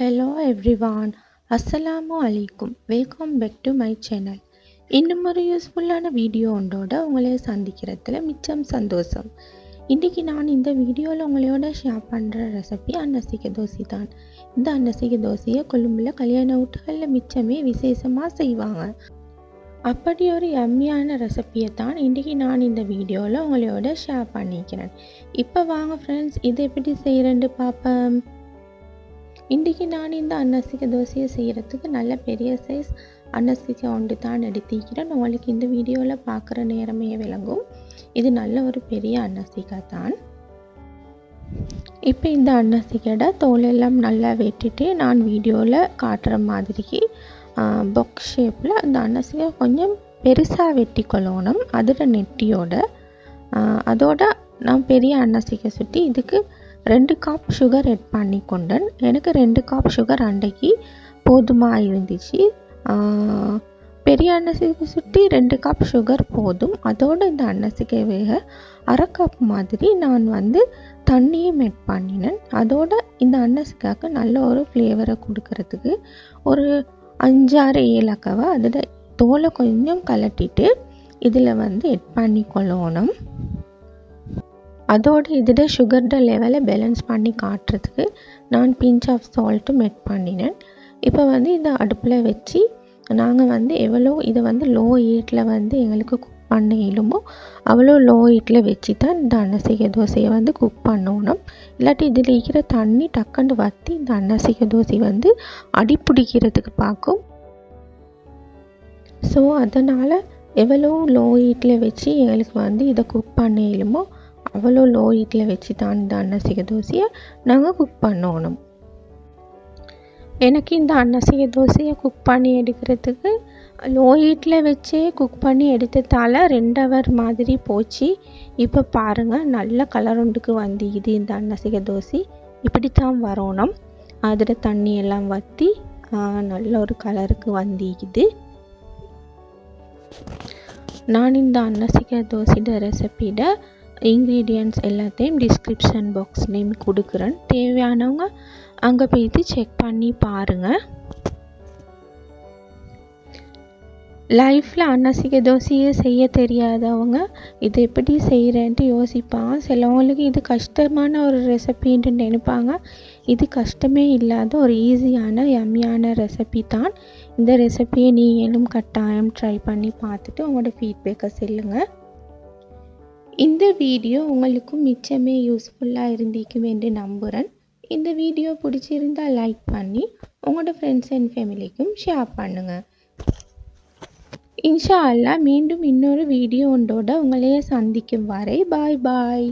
Hello everyone அஸ்ஸலாமு அலைக்கும் welcome back to my channel இன்னும் ஒரு யூஸ்ஃபுல்லான வீடியோ ஒன்றோட உங்களை சந்திக்கிறதுல மிச்சம் சந்தோஷம். இன்றைக்கி நான் இந்த வீடியோவில் உங்களோட ஷேர் பண்ணுற ரெசிபி அன்னசிக்க தோசை தான். இந்த அன்னசிக்க தோசையை கொழும்புல கல்யாண வீட்டுகளில் மிச்சமே விசேஷமாக செய்வாங்க. அப்படி ஒரு எம்மியான ரெசிப்பியை தான் இன்றைக்கி நான் இந்த வீடியோவில் உங்களோட ஷேர் பண்ணிக்கிறேன். இப்போ வாங்க ஃப்ரெண்ட்ஸ் இதை எப்படி செய்கிறேன்னு பார்ப்பேன் இன்றைக்கி நான் இந்த அன்னாசிக்க தோசையை செய்கிறதுக்கு நல்ல பெரிய சைஸ் அன்னாசிக்க ஒன்று தான் எடுத்திக்கிறேன் உங்களுக்கு இந்த வீடியோவில் பார்க்குற நேரமே விளங்கும். இது நல்ல ஒரு பெரிய அன்னாசிக்கா தான். இப்போ இந்த அன்னாசிக்கடை தோலெல்லாம் நல்லா வெட்டிட்டு நான் வீடியோவில் காட்டுற மாதிரிக்கு பொக் ஷேப்பில் அந்த அன்னசிக்கை கொஞ்சம் பெருசாக வெட்டி கொள்ளணும். அதோட நெட்டியோட அதோட நான் பெரிய அன்னசிக்கை சுற்றி இதுக்கு ரெண்டு கப் சுகர் எட் பண்ணி கொண்டேன். எனக்கு ரெண்டு கப் சுகர் அன்றைக்கு போதுமாக இருந்துச்சு. பெரிய அன்னசிக்கு சுற்றி ரெண்டு கப் சுகர் போதும். அதோடு இந்த அன்னசிக்கை வேக அரை கப் மாதிரி நான் வந்து தண்ணியும் எட் பண்ணினேன். அதோட இந்த அன்னசிக்காக்கு நல்ல ஒரு ஃப்ளேவரை கொடுக்கறதுக்கு ஒரு அஞ்சாறு ஏலக்காவை அதில் தோலை கொஞ்சம் கலட்டிட்டு இதில் வந்து எட் பண்ணி கொள்ளணும். அதோடு இதில் சுகர்ட லெவலை பேலன்ஸ் பண்ணி காட்டுறதுக்கு நான் பிஞ்ச் ஆஃப் சால்ட்டும் மெட் பண்ணினேன். இப்போ வந்து இந்த அடுப்பில் வச்சு நாங்கள் வந்து எவ்வளோ இதை வந்து லோ ஹீட்டில் வந்து எங்களுக்கு குக் பண்ண இயலுமோ அவ்வளோ லோ ஹீட்டில் வச்சு தான் இந்த அன்னசிக தோசையை வந்து குக் பண்ணணும். இல்லாட்டி இதில் இருக்கிற தண்ணி டக்குன்னு வற்றி இந்த அன்னசிக தோசை வந்து அடி பிடிக்கிறதுக்கு பார்க்கும். ஸோ அதனால் எவ்வளோ லோ ஹீட்டில் வச்சு எங்களுக்கு வந்து இதை குக் பண்ண இயலுமோ அவ்வளோ லோ ஹீட்டில் வச்சு தான் இந்த அன்னசிக தோசையை நாங்கள் குக் பண்ணணும். எனக்கு இந்த அன்னசிக தோசையை குக் பண்ணி எடுக்கிறதுக்கு லோ ஹீட்டில் வச்சே குக் பண்ணி எடுத்ததால் ரெண்டு ஹவர் மாதிரி போச்சு. இப்போ பாருங்கள் நல்ல கலர் ஒன்றுக்கு வந்துக்குது இந்த அன்னசிக தோசை. இப்படித்தான் வரணும். அதில் தண்ணி எல்லாம் வற்றி நல்ல ஒரு கலருக்கு வந்திக்குது. நான் இந்த அன்னசிக தோசையோட ரெசிப்பியை இன்க்ரீடியன்ட்ஸ் எல்லாத்தையும் டிஸ்கிரிப்ஷன் பாக்ஸ் நேம் கொடுக்குறேன். தேவையானவங்க அங்கே போய்த்து செக் பண்ணி பாருங்கள் லைஃப்பில் அன்னசிக்க தோசையே செய்ய தெரியாதவங்க இது எப்படி செய்கிறேன்ட்டு யோசிப்பாங்க. சிலவங்களுக்கு இது கஷ்டமான ஒரு ரெசிபின்ட்டு நினைப்பாங்க. இது கஷ்டமே இல்லாத ஒரு ஈஸியான எம்மியான ரெசிபி தான். இந்த ரெசிபியை நீங்களும் கட்டாயம் ட்ரை பண்ணி பார்த்துட்டு உங்களோட ஃபீட்பேக்கை சொல்லுங்கள் இந்த வீடியோ உங்களுக்கும் மிச்சமே யூஸ்ஃபுல்லாக இருந்திருக்கும் என்று நம்புகிறேன் இந்த வீடியோ பிடிச்சிருந்தால் லைக் பண்ணி உங்களோட ஃப்ரெண்ட்ஸ் அண்ட் ஃபேமிலிக்கும் ஷேர் பண்ணுங்கள் இன்ஷா அல்லா மீண்டும் இன்னொரு வீடியோ ஒன்றோட உங்களையே சந்திக்கும் வரை பாய் பாய்